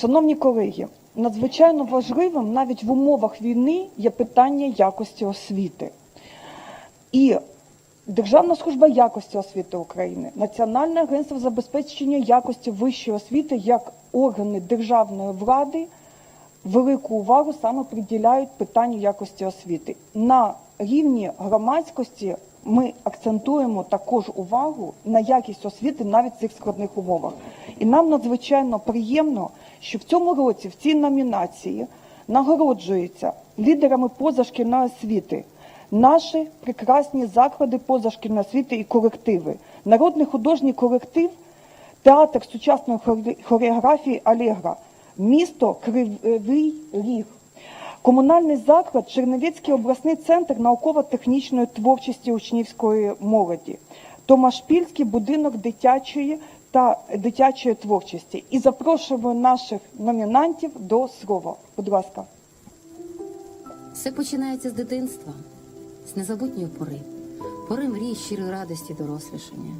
Шановні колеги, надзвичайно важливим навіть в умовах війни є питання якості освіти. І Державна служба якості освіти України, Національне агентство забезпечення якості вищої освіти як органи державної влади велику увагу саме приділяють питанню якості освіти. На рівні громадськості ми акцентуємо також увагу на якість освіти навіть в цих складних умовах. І нам надзвичайно приємно, що в цьому році в цій номінації нагороджуються лідерами позашкільної освіти. Наші прекрасні заклади позашкільної освіти і колективи, народний художній колектив, театр сучасної хореографії- Алегра, місто Кривий Ріг, комунальний заклад Чернівецький обласний центр науково-технічної творчості учнівської молоді, Томашпільський будинок дитячої та дитячої творчості. І запрошуємо наших номінантів до слова. Будь ласка. Все починається з дитинства, з незабутньої пори, пори мрій, щирої радості дорослішання.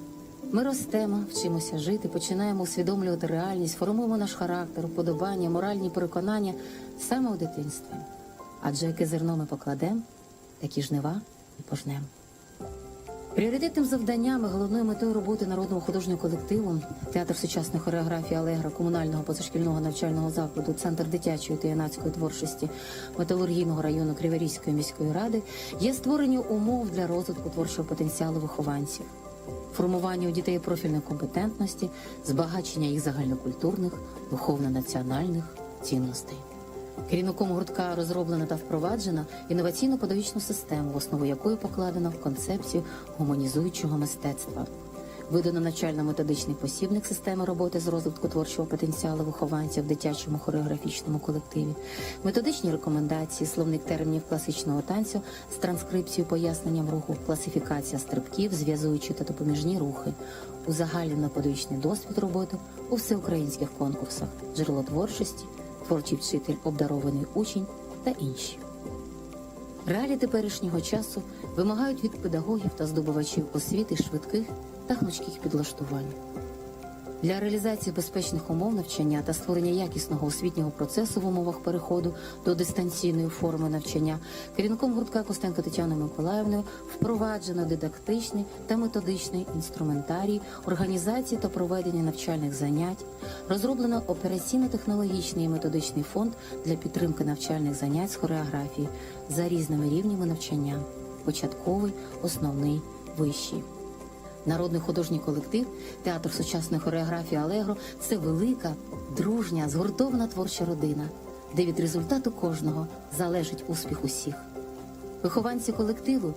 Ми ростемо, вчимося жити, починаємо усвідомлювати реальність, формуємо наш характер, уподобання, моральні переконання саме у дитинстві. Адже яке зерно ми покладемо, такі жнива і пожнемо. Пріоритетним завданням і головною метою роботи народного художнього колективу театр сучасної хореографії Алегра комунального позашкільного навчального закладу, центр дитячої та юнацької творчості металургійного району Криворізької міської ради є створення умов для розвитку творчого потенціалу вихованців, формування у дітей профільної компетентності, збагачення їх загальнокультурних, духовно-національних цінностей. Керівником гуртка розроблена та впроваджена інноваційно-педагогічну систему, в основу якої покладено в концепцію гуманізуючого мистецтва. Видано навчально-методичний посібник системи роботи з розвитку творчого потенціалу вихованців в дитячому хореографічному колективі, методичні рекомендації, словник термінів класичного танцю з транскрипцією поясненням руху, класифікація стрибків, зв'язуючі та допоміжні рухи, узагальнено педагогічний досвід роботи у всеукраїнських конкурсах, джерело творчості, творчий вчитель, обдарований учень та інші. Реалії теперішнього часу вимагають від педагогів та здобувачів освіти швидких та гнучких підлаштувань. Для реалізації безпечних умов навчання та створення якісного освітнього процесу в умовах переходу до дистанційної форми навчання керівником гуртка Костенко Тетяною Миколаївною впроваджено дидактичний та методичний інструментарій організації та проведення навчальних занять, розроблено операційно-технологічний і методичний фонд для підтримки навчальних занять з хореографії за різними рівнями навчання: початковий, основний, вищий. Народний художній колектив, театр сучасної хореографії Алегро це велика, дружня, згуртована творча родина, де від результату кожного залежить успіх усіх. Вихованці колективу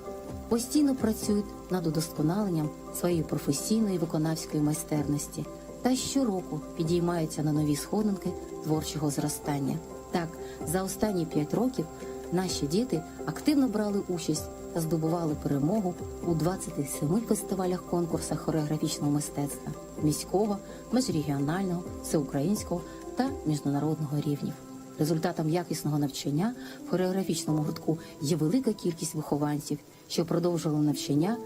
постійно працюють над удосконаленням своєї професійної виконавської майстерності та щороку підіймаються на нові сходинки творчого зростання. Так, за останні п'ять років наші діти активно брали участь здобували перемогу у 27 фестивалях конкурсах хореографічного мистецтва міського, міжрегіонального, всеукраїнського та міжнародного рівнів. Результатом якісного навчання в хореографічному гуртку є велика кількість вихованців, що продовжували навчання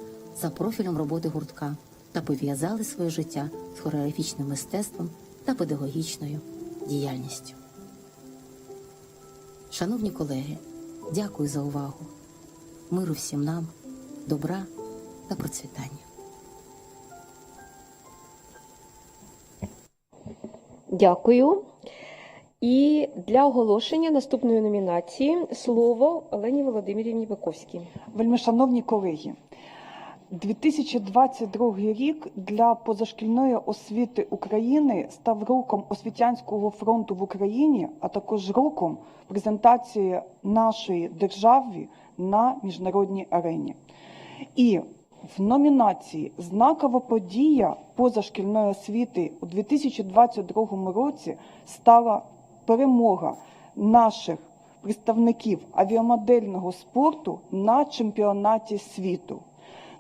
за профілем роботи гуртка та пов'язали своє життя з хореографічним мистецтвом та педагогічною діяльністю. Шановні колеги, дякую за увагу. Миру всім нам, добра та процвітання. Дякую. І для оголошення наступної номінації слово Олені Володимирівні Баковській. Вельми шановні колеги, 2022 рік для позашкільної освіти України став роком освітянського фронту в Україні, а також роком презентації нашої держави на міжнародній арені. І в номінації Знакова подія позашкільної освіти у 2022 році стала перемога наших представників авіамодельного спорту на чемпіонаті світу.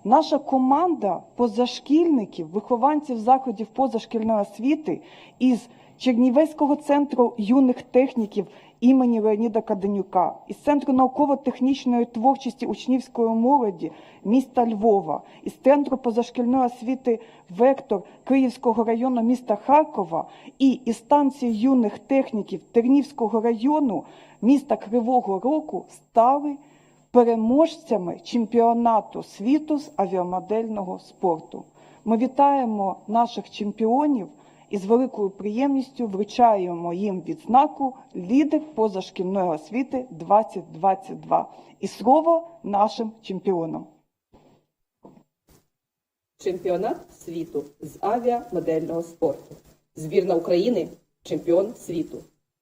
Наша команда позашкільників, вихованців закладів позашкільної освіти із Чернівецького центру юних техніків імені Леоніда Каденюка, із Центру науково-технічної творчості учнівської молоді міста Львова, із Центру позашкільної освіти Вектор Київського району міста Харкова і із станції юних техніків Тернівського району міста Кривого Рогу стали переможцями чемпіонату світу з авіамодельного спорту. Ми вітаємо наших чемпіонів і з великою приємністю вручаємо їм відзнаку лідер позашкільної освіти 2022. І слово нашим чемпіонам. Чемпіонат світу з авіамодельного спорту. Збірна України чемпіон світу.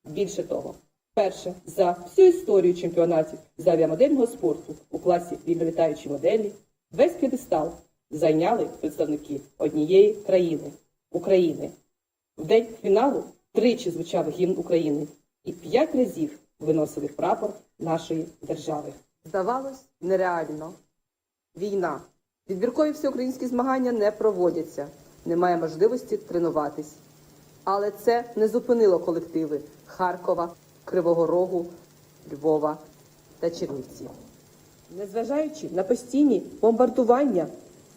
Більше того, перше за всю історію чемпіонатів з авіамодельного спорту у класі вільнолітаючі моделі весь п'єдестал зайняли представники однієї країни України. В день фіналу тричі звучав гімн України і п'ять разів виносили прапор нашої держави. Здавалось, нереально. Війна. Відбіркові всеукраїнські змагання не проводяться, немає можливості тренуватись. Але це не зупинило колективи Харкова, Кривого Рогу, Львова та Чернівців. Незважаючи на постійні бомбардування,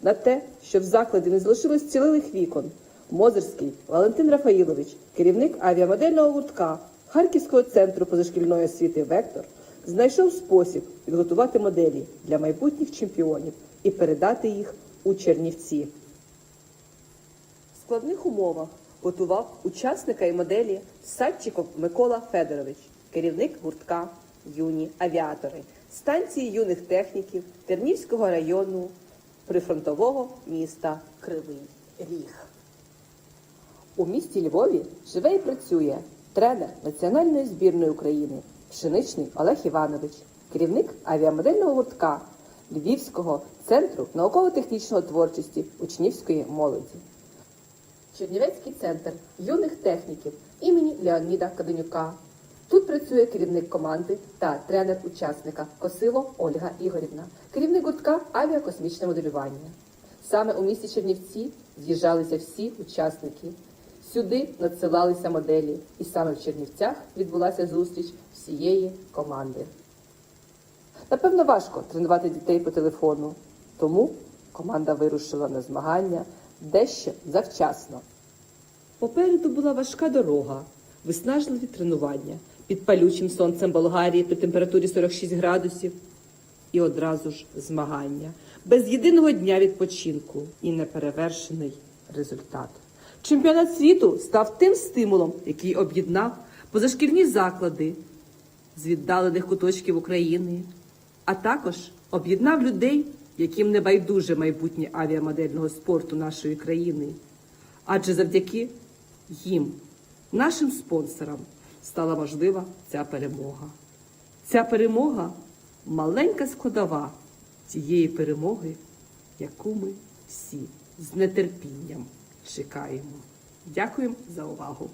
на те, що в закладі не залишилось цілих вікон, Мозерський Валентин Рафаїлович, керівник авіамодельного гуртка Харківського центру позашкільної освіти Вектор, знайшов спосіб підготувати моделі для майбутніх чемпіонів і передати їх у Чернівці. В складних умовах готував учасника і моделі Садчиков Микола Федорович, керівник гуртка Юні авіатори станції юних техніків Тернівського району прифронтового міста Кривий Ріг. У місті Львові живе і працює тренер національної збірної України Пшеничний Олег Іванович, керівник авіамодельного гуртка Львівського центру науково-технічної творчості учнівської молоді. Чернівецький центр юних техніків імені Леоніда Каденюка. Тут працює керівник команди та тренер учасника Косило Ольга Ігорівна, керівник гуртка авіакосмічне моделювання. Саме у місті Чернівці з'їжджалися всі учасники. Сюди надсилалися моделі, і саме в Чернівцях відбулася зустріч всієї команди. Напевно, важко тренувати дітей по телефону, тому команда вирушила на змагання дещо завчасно. Попереду була важка дорога, виснажливі тренування під палючим сонцем Болгарії при температурі 46 градусів. І одразу ж змагання, без єдиного дня відпочинку і неперевершений результат. Чемпіонат світу став тим стимулом, який об'єднав позашкільні заклади з віддалених куточків України, а також об'єднав людей, яким не байдуже майбутнє авіамодельного спорту нашої країни. Адже завдяки їм, нашим спонсорам, стала можлива ця перемога. Ця перемога маленька складова тієї перемоги, яку ми всі з нетерпінням чекаємо. Дякуємо за увагу.